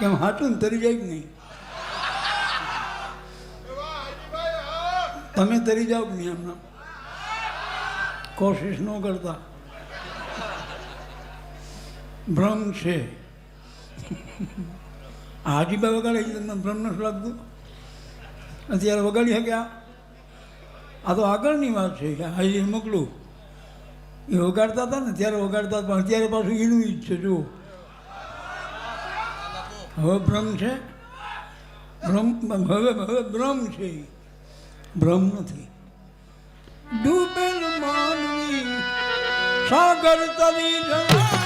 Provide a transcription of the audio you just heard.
કેમ હાટું તરી જાય નહીં? તમે તરી જાઓ કે નહીં એમના કોશિશ ન કરતા. ભ્રમ છે. હાજીબા વગાડે છે તમને ભ્રમ નથી લાગતું? અત્યારે વગાડી શક્યા આ? તો આગળની વાત છે કે હાજી મોકલું. એ વગાડતા હતા ને ત્યારે વગાડતા પણ અત્યારે પાછું એનું જ છે, જુઓ. હવે ભ્રમ છે? ભ્રમ હવે હવે ભ્રમ છે. બ્રહ્મ નથી. ડૂબેલ માનવી સાગર તરી જવા